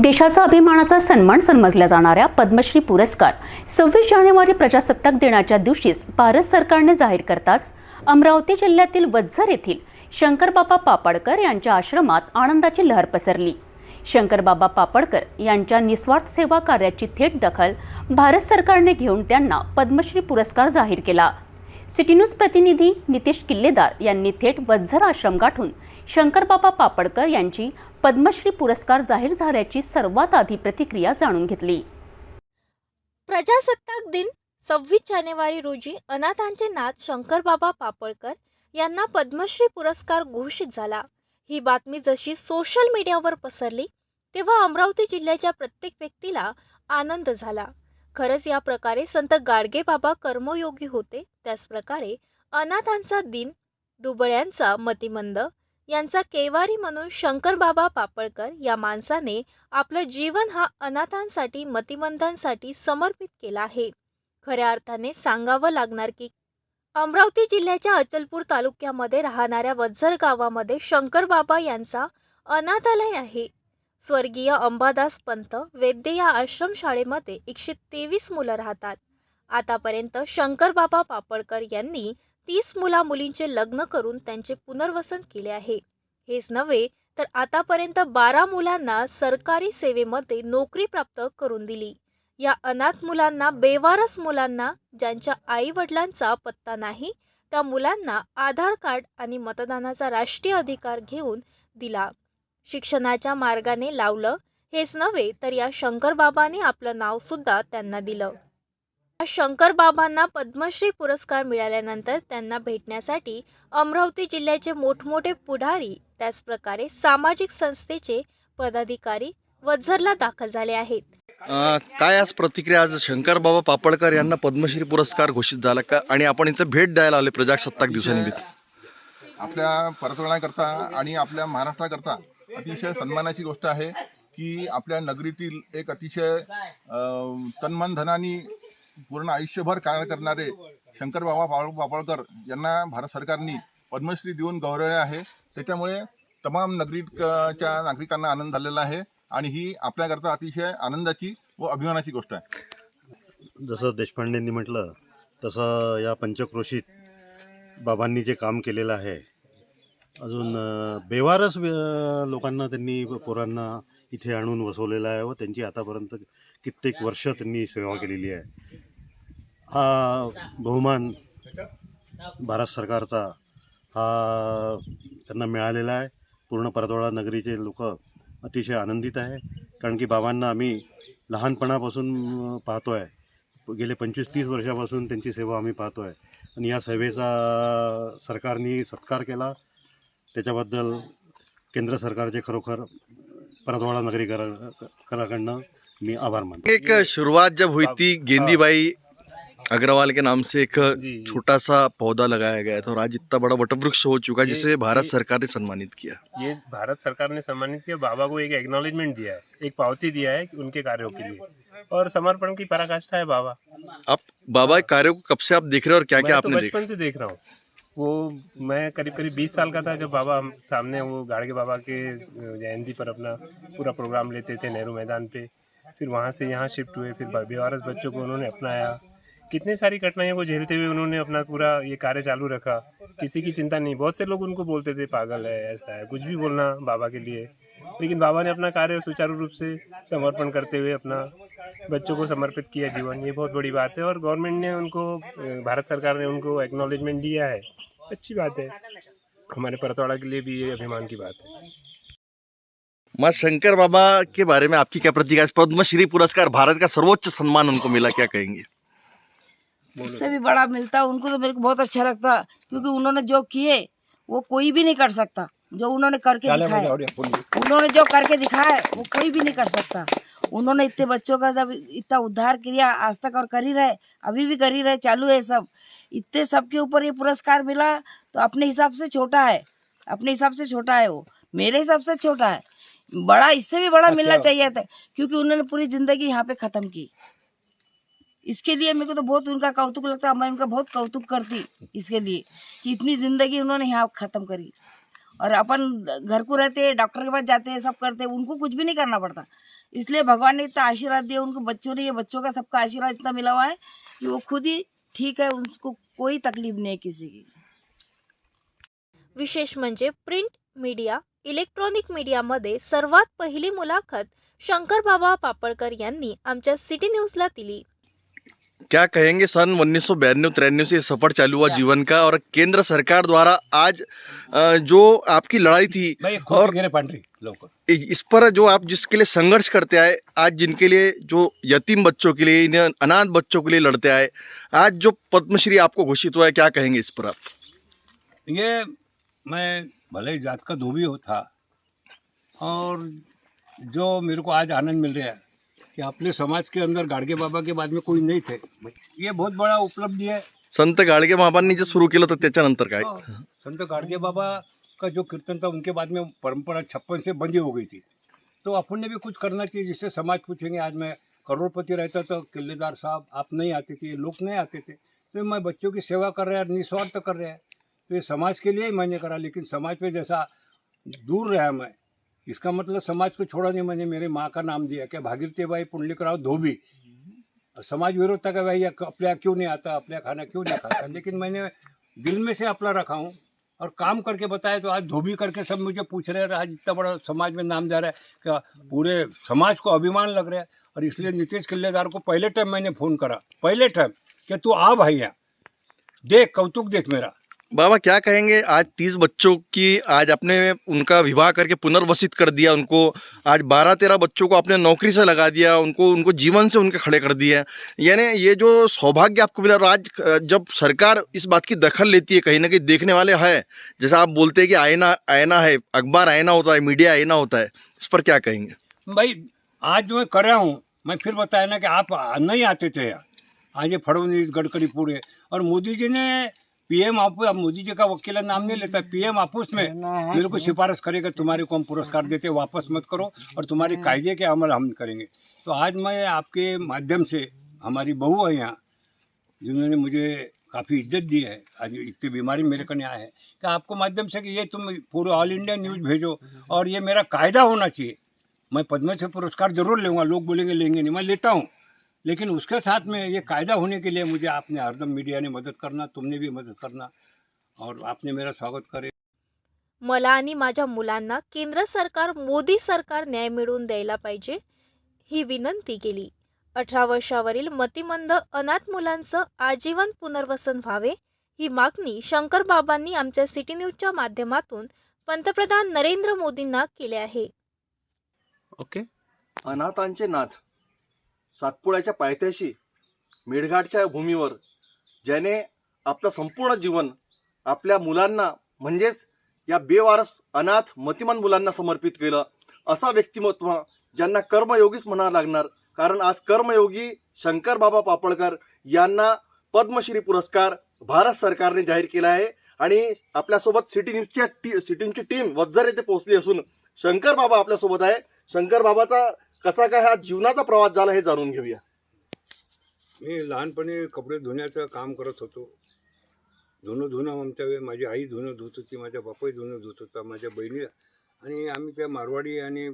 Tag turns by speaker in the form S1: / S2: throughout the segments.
S1: देशाचा अभिमानाचा सन्मान समजल्या जाणाऱ्या पद्मश्री पुरस्कार सव्वीस जानेवारी प्रजासत्ताक दिनाच्या दिवशीच भारत सरकारने जाहीर करताच अमरावती जिल्ह्यातील वज्जर येथील शंकरबाबा पापडकर यांच्या आश्रमात आनंदाची लहर पसरली. शंकरबाबा पापडकर यांच्या निस्वार्थ सेवा कार्याची थेट दखल भारत सरकारने घेऊन त्यांना पद्मश्री पुरस्कार जाहीर केला. सिटी न्यूज प्रतिनिधी नितेश किल्लेदार यांनी थेट वज्जर आश्रम गाठून शंकरबाबा पापडकर यांची पद्मश्री पुरस्कार जाहीर झाल्याची सर्वात आधी प्रतिक्रिया जाणून घेतली.
S2: प्रजासत्ताक दिन सव्वीस जानेवारी रोजी अनाथांचे नाथ शंकरबाबा पापळकर यांना पद्मश्री पुरस्कार घोषित झाला. ही बातमी जशी सोशल मीडियावर पसरली तेव्हा अमरावती जिल्ह्याच्या प्रत्येक व्यक्तीला आनंद झाला. खरंच या प्रकारे संत गाडगे बाबा कर्मयोगी होते त्याचप्रकारे अनाथांचा दिन दुबळ्यांचा मतिमंद यांचा केवारी म्हणून शंकरबाबा पापळकर या माणसाने आपलं जीवन हा अनाथांसाठी मतिमंदांसाठी समर्पित केला आहे. खऱ्या अर्थाने सांगावं लागणार की अमरावती जिल्ह्याच्या अचलपूर तालुक्यामध्ये राहणाऱ्या वज्जर गावामध्ये शंकरबाबा यांचा अनाथालय आहे. स्वर्गीय अंबादास पंत वैद्य या आश्रमशाळेमध्ये एकशे तेवीस मुलं राहतात. आतापर्यंत शंकरबाबा पापडकर यांनी तीस मुला मुलींचे लग्न करून त्यांचे पुनर्वसन केले आहे. हेच नव्हे तर आतापर्यंत बारा मुलांना सरकारी सेवेमध्ये नोकरी प्राप्त करून दिली. या अनाथ मुलांना बेवारस मुलांना ज्यांच्या आई वडिलांचा पत्ता नाही त्या मुलांना आधार कार्ड आणि मतदानाचा राष्ट्रीय अधिकार घेऊन दिला. शिक्षणाच्या मार्गाने लावलं. हेच नव्हे तर या शंकरबाबाने आपलं नावसुद्धा त्यांना दिलं. या शंकरबाबांना पद्मश्री पुरस्कार मिळाल्यानंतर त्यांना भेटण्यासाठी अमरावती जिल्ह्याचे मोठमोठे पुढारी त्याचप्रकारे सामाजिक संस्थेचे पदाधिकारी वझरला दाखल झाले आहेत.
S3: काय आज प्रतिक्रिया? आज शंकरबाबा पापडकर यांना पद्मश्री पुरस्कार घोषित झाला का? आणि आपण इथं भेट द्यायला आले प्रजासत्ताक दिवसानिमित्त.
S4: आपल्या परतवण्याकरता आणि आपल्या महाराष्ट्राकरता अतिशय सन्मानाची गोष्ट आहे की आपल्या नगरीतील एक अतिशय तन्मन धनाने पूर्ण आयुष्यभर कार्य करणारे शंकरबाबा पाळ पापळकर यांना भारत सरकारने पद्मश्री देऊन गौरवले आहे. त्याच्यामुळे तमाम नगरीच्या नागरिकांना आनंद झालेला आहे आणि ही आपल्याकरता अतिशय आनंदाची व अभिमानाची गोष्ट आहे.
S5: जसं देशपांडेंनी म्हटलं तसं या पंचक्रोशीत बाबांनी जे काम केलेलं आहे अजून बेवारच बेवारस लोकांना त्यांनी पोरांना इथे आणून वसवलेलं आहे व त्यांची आतापर्यंत कित्येक वर्ष त्यांनी सेवा केलेली आहे. हा बहुमान भारत सरकारचा हा त्यांना मिळालेला आहे. पूर्ण परतवाडा नगरीचे लोक अतिशय आनंदित आहे. कारण की बाबांना आम्ही लहानपणापासून पाहतो आहे गेले पंचवीस तीस वर्षापासून त्यांची सेवा आम्ही पाहतो आहे आणि या सेवेचा सरकारने सत्कार केला. त्याच्याबद्दल केंद्र सरकारचे खरोखर परतवाडा नगरीकराकडनं मी आभार मानतो.
S3: एक शुरुआत जब हुई थी गेंदीबाई अग्रवाल के नाम से एक छोटा सा पौधा लगाया गया था और आज इतना बड़ा वटवृक्ष हो चुका है जिसे भारत सरकार ने सम्मानित किया।
S6: ये भारत सरकार ने सम्मानित किया बाबा को एक एक्नॉलेजमेंट दिया है एक पावती दिया है उनके कार्यों के लिए। और समर्पण की पराकाष्ठा है बाबा।
S3: आप बाबा के कार्यों को कब से आप देख रहे हो और क्या क्या
S6: तो
S3: आपने
S6: बचपन से देख रहा हूँ। वो मैं करीब करीब बीस साल का था जब बाबा हम सामने वो गाड़गे बाबा के जयंती पर अपना पूरा प्रोग्राम लेते थे नेहरू मैदान पे। फिर वहाँ से यहाँ शिफ्ट हुए फिर बेवारस बच्चों को उन्होंने अपनाया। कितनी सारी कठिनाइयों को झेलते हुए उन्होंने अपना पूरा ये कार्य चालू रखा? किसी की चिंता नहीं। बहुत से लोग उनको बोलते थे, पागल है, ऐसा है, कुछ भी बोलना बाबा के लिए। लेकिन बाबा ने अपना कार्य सुचारू रूप से समर्पण करते हुए अपना बच्चों को समर्पित किया जीवन। ये बहुत बड़ी बात है और गवर्नमेंट ने उनको, भारत सरकार ने उनको एक्नॉलेजमेंट दिया है। अच्छी बात है। हमारे परतवाड़ा के लिए भी ये अभिमान की बात है।
S3: माँ शंकर बाबा के बारे में आपकी क्या प्रतिक्रिया पद्मश्री पुरस्कार, भारत का सर्वोच्च सम्मान उनको मिला, क्या कहेंगे?
S7: उससे भी बड़ा मिलता उनको तो मेरे को बहुत अच्छा लगता क्योंकि उन्होंने जो किए वो कोई भी नहीं कर सकता। जो उन्होंने करके दिखाया उन्होंने जो करके दिखाया वो कोई भी नहीं कर सकता। उन्होंने इतने बच्चों का जब इतना उद्धार किया आज तक और कर ही रहे अभी भी कर ही रहे चालू है सब। इतने सबके ऊपर ये पुरस्कार मिला तो अपने हिसाब से छोटा है अपने हिसाब से छोटा है वो मेरे हिसाब से छोटा है। बड़ा इससे भी बड़ा मिलना चाहिए था क्योंकि उन्होंने पूरी ज़िंदगी यहाँ पे खत्म की। इसके लिए मेरे को तो बहुत उनका कौतुक लगता है, मैं उनका बहुत कौतुक करती इसके लिए कि इतनी ज़िंदगी उन्होंने यहाँ खत्म करी। और अपन घर को रहते, डॉक्टर के पास जाते हैं सब करते हैं उनको कुछ भी नहीं करना पड़ता। इसलिए भगवान ने इतना आशीर्वाद दिया, उनको बच्चों ने, ये बच्चों का सबका आशीर्वाद इतना मिला हुआ है कि वो खुद ही ठीक है, उसको कोई तकलीफ़ नहीं है किसी की।
S2: विशेष म्हणजे प्रिंट मीडिया, इलेक्ट्रॉनिक मीडियामध्ये सर्वात पहिली मुलाखत शंकर बाबा आमच्या सिटी न्यूजला दिली.
S3: क्या कहेंगे सन उन्नीस सौ बयानवे तिरानवे से ये सफ़र चालू हुआ जीवन का और केंद्र सरकार द्वारा आज अ, जो आपकी लड़ाई थी और इस पर जो आप जिसके लिए संघर्ष करते आए आज जिनके लिए जो यतीम बच्चों के लिए इन अनाथ बच्चों के लिए लड़ते आए आज जो पद्मश्री आपको घोषित हुआ है क्या कहेंगे इस पर आप?
S8: ये मैं भले ही जात का धोबी हो था और जो मेरे को आज आनंद मिल रहा है कि अपने समाज के अंदर गाड़गे बाबा के बाद में कोई नहीं थे। ये बहुत बड़ा उपलब्धि है।
S3: संत गाडगे महाबांनी जे सुरू केलं तर त्याच्यानंतर काय?
S8: संत गाड़गे बाबा का जो कीर्तन था उनके बाद में परंपरा छप्पन से बंदी हो गई थी। तो अपन ने भी कुछ करना चाहिए जिससे समाज पूछेंगे आज मैं करोड़पति रहता तो किलेदार साहब आप नहीं आते थे लोग नहीं आते थे। तो मैं बच्चों की सेवा कर रहा है निस्वार्थ कर रहा है। तो ये समाज के लिए ही मैंने करा लेकिन समाज पे जैसा दूर रहा मैं इसका मतलब समाज को छोड़ा नहीं, मैंने मेरे माँ का नाम दिया। क्या भागीरथी बाई पुंडलिकराव धोबी? समाज विरोध था कि भाई अपने क्यों नहीं आता? अपने खाना क्यों नहीं खाता? लेकिन मैंने दिल में से अपना रखा हूँ और काम करके बताया तो आज धोबी करके सब मुझे पूछ रहे हैं आज इतना बड़ा समाज में नाम जा रहा है, क्या पूरे समाज को अभिमान लग रहा है? और इसलिए नीतीश किल्लेदार को पहले टाइम मैंने फ़ोन करा। पहले टाइम कि तू आ भाई यहाँ? देख, कौतुक देख मेरा।
S3: बाबा, क्या कहेंगे? आज तीस बच्चों की, आज आपने उनका विवाह करके पुनर्वसित कर दिया, उनको आज बारह तेरह बच्चों को आपने नौकरी से लगा दिया, उनको उनको जीवन से उनके खड़े कर दिया यानी ये जो सौभाग्य आपको मिला, और आज जब सरकार इस बात की दखल लेती है, कहीं ना कहीं देखने वाले है, जैसा आप बोलते हैं कि आईना आईना है, अखबार आयना होता है, मीडिया आईना होता है, इस पर क्या कहेंगे?
S8: भाई, आज जो मैं कर रहा हूँ, मैं फिर बताया ना कि आप नहीं आते थे, आज ये फडणवीस, गडकरी पूरे, और मोदी जी ने पीएम आपूस अब मोदी जी का वकील नाम नहीं लेता। पीएम आपूस में मेरे को सिफारिश करेगा तुम्हारे को हम पुरस्कार देते वापस मत करो और तुम्हारे कायदे के अमल हम करेंगे। तो आज मैं आपके माध्यम से हमारी बहू है यहाँ जिन्होंने मुझे काफ़ी इज़्ज़त दी है आज इतनी बीमारी मेरे कने आया है कि आपको माध्यम से कि ये तुम पूरे ऑल इंडिया न्यूज़ भेजो और ये मेरा कायदा होना चाहिए। मैं पद्मश्री पुरस्कार ज़रूर लूँगा लोग बोलेंगे लेंगे नहीं मैं लेता हूँ। लेकिन उसके साथ में ये कायदा होने के लिए मुझे आपने हरदम मीडिया ने मदद करना तुमने भी मदद करना और आपने मेरा स्वागत करे।
S2: मला आणि माझ्या मुलांना केंद्र सरकार मोदी सरकार न्याय मिळवून द्यायला पाहिजे ही विनंती केली. अठरा वर्षावरील मतिमंद अनाथ मुलांचं आजीवन पुनर्वसन व्हावे ही मागणी शंकर बाबांनी आमच्या सिटी न्यूजच्या माध्यमातून पंतप्रधान नरेंद्र मोदींना केली आहे.
S3: ओके. अनाथांचे नाथ. सातपुड्याच्या पायथ्याशी मेळघाटच्या भूमीवर ज्याने आपलं संपूर्ण जीवन आपल्या मुलांना म्हणजेच या बेवारस अनाथ मतिमान मुलांना समर्पित केलं. असा व्यक्तिमत्व ज्यांना कर्मयोगीच म्हणावं लागणार. कारण आज कर्मयोगी शंकर बाबा पापळकर यांना पद्मश्री पुरस्कार भारत सरकारने जाहीर केला आहे. आणि आपल्यासोबत सिटी न्यूजच्या टी सिटी न्यूजची टीम वज्जर येथे पोहोचली असून शंकर बाबा आपल्यासोबत आहे. शंकर बाबाचा कसा काय हा जीवनाचा प्रवास झाला हे जाणून घेऊया.
S8: मी लहानपणी कपडे धुण्याचं काम करत होतो. धुणं धुणं आमच्या वेळी माझी आई धुणं धुत होती माझ्या बापाही धुणं धुत होता माझ्या बहिणी आणि आम्ही त्या मारवाडी आणि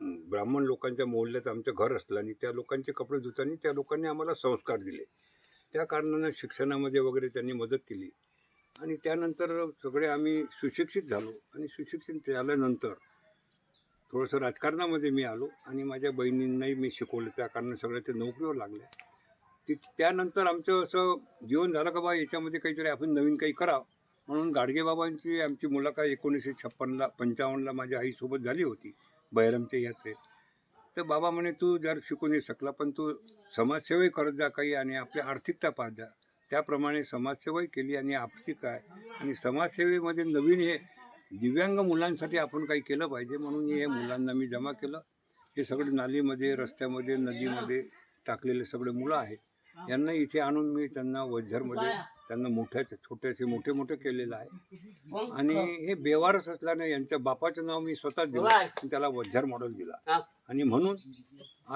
S8: ब्राह्मण लोकांच्या मोहल्ल्यात आमचं घर असलं आणि त्या लोकांचे कपडे धुताना त्या लोकांनी आम्हाला संस्कार दिले. त्या कारणानं शिक्षणामध्ये वगैरे त्यांनी मदत केली. आणि त्यानंतर सगळे आम्ही सुशिक्षित झालो. आणि सुशिक्षित झाल्यानंतर थोडंसं राजकारणामध्ये मी आलो आणि माझ्या बहिणींनाही मी शिकवलं. त्या कारण सगळ्या ते नोकरीवर लागले ती त्यानंतर आमचं असं जीवन झालं का बा याच्यामध्ये काहीतरी आपण नवीन काही करावं. म्हणून गाडगेबाबांची आमची मुलाखत एकोणीसशे छप्पनला पंचावन्नला माझ्या आईसोबत झाली होती बहिरमच्या यात्रेत. तर बाबा म्हणे तू जर शिकू नाही शकला पण तू समाजसेवाही करत जा काही आणि आपली आर्थिकता पाहत जा. त्याप्रमाणे समाजसेवाही केली आणि आपसी काय? आणि समाजसेवेमध्ये नवीन हे दिव्यांग मुलांसाठी आपण काही केलं पाहिजे म्हणून हे मुलांना मी जमा केलं. हे सगळे नालीमध्ये रस्त्यामध्ये नदीमध्ये टाकलेले सगळे मुलं आहेत. यांना इथे आणून मी त्यांना वज्झरमध्ये त्यांना मोठ्याचे छोट्याचे मोठे मोठे केलेलं आहे. आणि हे बेवारस असल्याने यांच्या बापाचं नाव मी स्वतःच दिलं आणि त्याला वज्झर मॉडेल दिला. आणि म्हणून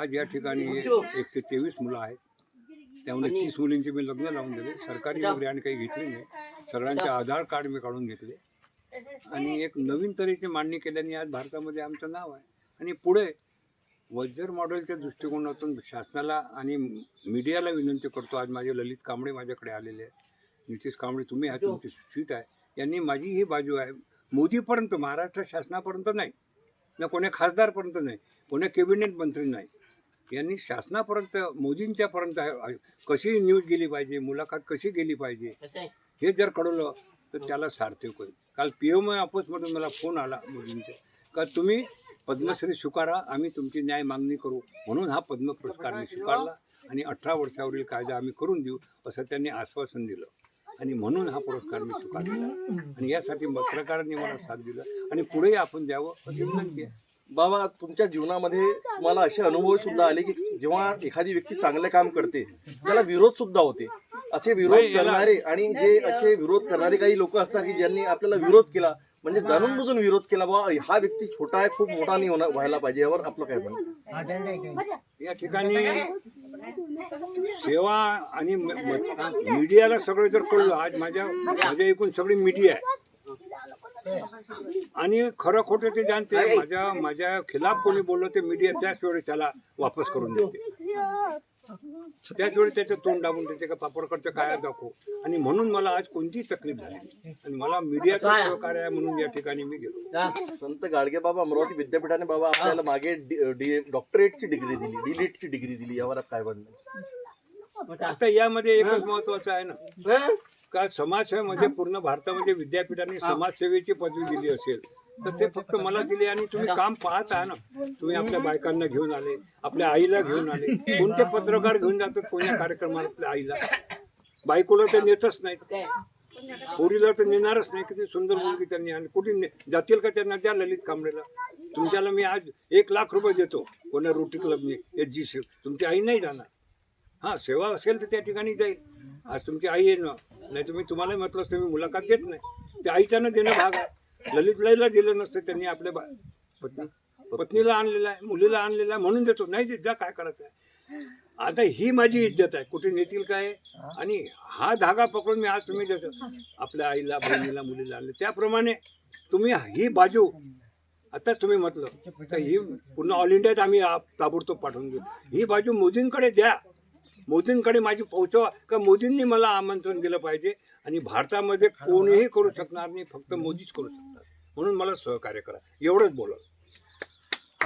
S8: आज या ठिकाणी एकशे तेवीस मुलं आहेत. त्यामुळे तीस मुलींचे मी लग्न लावून दिले. सरकारी वगैरे आणि काही घेतले नाही. सगळ्यांचे आधार कार्ड मी काढून घेतले. आणि एक नवीन तऱ्हेची मांडणी केल्याने आज भारतामध्ये आमचं नाव आहे. आणि पुढे वज्जर मॉडेलच्या दृष्टिकोनातून शासनाला आणि मीडियाला विनंती करतो. आज माझे ललित कांबळे माझ्याकडे आलेले आहेत. नितीश कांबळे तुम्ही आहे तुमची सीट आहे. यांनी माझी ही बाजू आहे. मोदीपर्यंत महाराष्ट्र शासनापर्यंत नाही. ना कोण्या खासदारपर्यंत नाही. कोण्या कॅबिनेट मंत्री नाही. यांनी शासनापर्यंत मोदींच्यापर्यंत आहे- कशी न्यूज गेली पाहिजे मुलाखत कशी गेली पाहिजे हे जर कळवलं तर त्याला सार्थक होईल. काल पी एम ऑफिसमधून मला फोन आला मुलींचा. का तुम्ही पद्मश्री स्वीकारा आम्ही तुमची न्याय मागणी करू. म्हणून हा पद्म पुरस्कार मी स्वीकारला आणि अठरा वर्षावरील कायदा आम्ही करून देऊ असं त्यांनी आश्वासन दिलं. आणि म्हणून हा पुरस्कार मी स्वीकारला. आणि यासाठी पत्रकारांनी मला साथ दिला. आणि पुढेही आपण द्यावं अशी विनंती आहे.
S3: बाबा तुमच्या जीवनामध्ये मला असे अनुभव सुद्धा आले की जेव्हा एखादी व्यक्ती चांगले काम करते त्याला विरोध सुद्धा होते. असे विरोध करणारे आणि जे असे विरोध करणारे काही लोक असतात की ज्यांनी आपल्याला विरोध केला म्हणजे जाणून बुजून विरोध केला बाबा हा व्यक्ती छोटा आहे खूप मोठा नाही होणार व्हायला पाहिजे यावर आपलं काय म्हणणं?
S8: या ठिकाणी सेवा आणि मीडियाला सगळं जर कळलं आज माझ्या माझ्या एकूण सगळी मीडिया आहे. आणि खरं खोटं ते जाणते माझ्या माझ्या खिलाफ कोणी बोललं ते मीडिया त्याच वेळी त्याला वापस करून देते. त्याच वेळी त्याचं तोंड दाबून देते का पापडकडचं काय दाखवू. आणि म्हणून मला आज कोणतीही तकलीफ झाली नाही. आणि मला मीडियाचं सहकार्य आहे म्हणून या ठिकाणी मी गेलो.
S3: संत गाडगे बाबा अमरावती विद्यापीठाने बाबा आपल्याला मागे डॉक्टरेटची डिग्री दिली डिलीटची डिग्री दिली. यावर आप काय म्हणणं
S8: आता यामध्ये एकच महत्वाचं आहे ना. का समाजसेवेमध्ये पूर्ण भारतामध्ये विद्यापीठांनी समाजसेवेची पदवी दिली असेल तर ते फक्त मला दिली आणि तुम्ही काम पाहत आहे ना. तुम्ही आपल्या बायकांना घेऊन आले आपल्या आईला घेऊन आले. कोणते पत्रकार घेऊन जातात कोणत्या कार्यक्रमाला आपल्या आईला? बायकोला तर नेतच नाहीत. पोरीला तर नेणारच नाही. किती सुंदर मुलगी त्यांनी आणि कुठे जातील का त्यांना? द्या ललित कांबळेला. तुमच्याला मी आज एक लाख रुपये देतो. कोणा रोटी क्लबने एच जी सी तुमची आई नाही जाणार. हा सेवा असेल तर त्या ठिकाणी जाईल. आज तुमची आई आहे ना. नाही तुम्ही तुम्हाला म्हटलं असतं मी मुलाखत देत नाही. त्या आईच्यानं देणं भाग आहे. ललितलाईला दिलं नसतं त्यांनी आपल्या बा- पत्नी पत्नीला आणलेला आहे मुलीला आणलेला आहे म्हणून देतो. नाही देत जा काय करायचं आहे? आता ही माझी इज्जत आहे. कुठे नेतील काय? आणि हा धागा पकडून मी आज तुम्ही देतो आपल्या आईला बहिणीला मुलीला आणलं त्याप्रमाणे तुम्ही ही बाजू आताच तुम्ही म्हटलं ही पूर्ण ऑल इंडियात आम्ही ताबडतोब पाठवून देऊ ही बाजू मोदींकडे द्या. मोदींकडे माझी पोहोचवा का मोदींनी मला आमंत्रण दिलं पाहिजे आणि भारतामध्ये कोणीही करू शकणार नाही फक्त मोदीच करू शकतात. म्हणून मला सहकार्य करा. एवढंच बोला.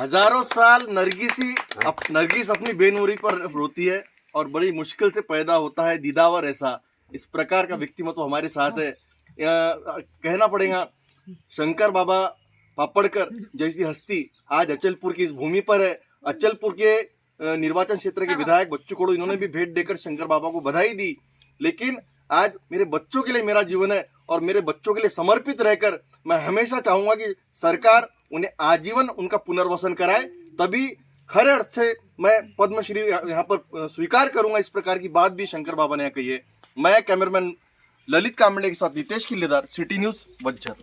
S3: हजारों साल नरगिसी अप, नरगिस अपनी बेनूरी पर रोती है और बड़ी मुश्किल से पैदा होता है दीदावर ऐसा। इस प्रकार का व्यक्तिमत्व हमारे साथ है। या, कहना पड़ेगा शंकर बाबा पापड़कर जैसी हस्ती आज अचलपुर की इस भूमि पर है। अचलपुर के निर्वाचन क्षेत्र के विधायक बच्चू कोड़ू इन्होंने भी भेंट देकर शंकर बाबा को बधाई दी। लेकिन आज मेरे बच्चों के लिए मेरा जीवन है और मेरे बच्चों के लिए समर्पित रहकर मैं हमेशा चाहूँगा कि सरकार उन्हें आजीवन उनका पुनर्वसन कराए तभी खरे अर्थ से मैं पद्मश्री यहाँ पर स्वीकार करूँगा इस प्रकार की बात भी शंकर बाबा ने कही है। मैं कैमरामैन ललित कांबळे के साथ Nitesh Killedar city news buzzer